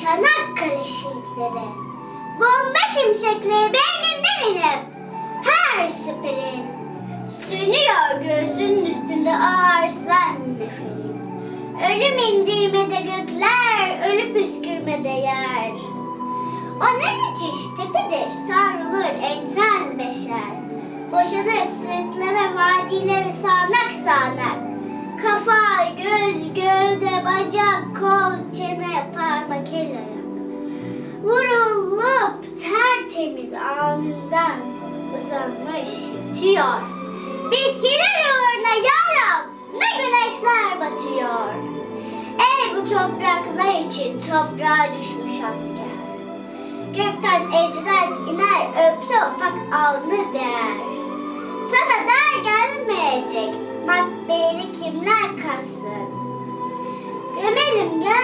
Çanakkale şehitleri. Bomba şimşekleri beyninden inip her siperin. Sönüyor göğsünün üstünde ağırsan neferin. Ölüm indirmede gökler, ölü püskürmede yer. O ne müthiş tepedir, savrulur enkaz beşer. Boşanır sırtlara, vadilere sağanak sağanak. Kafa, göz, gövde, bacak, kol, tertemiz alnından uzanmış yatıyor. Bir hilal uğruna yaram ne güneşler batıyor. Ey bu topraklar için toprağa düşmüş asker. Gökten ecdat iner öpse opak alnı değer. Sana der gelmeyecek makberi kimler kalsın. Gömelim gel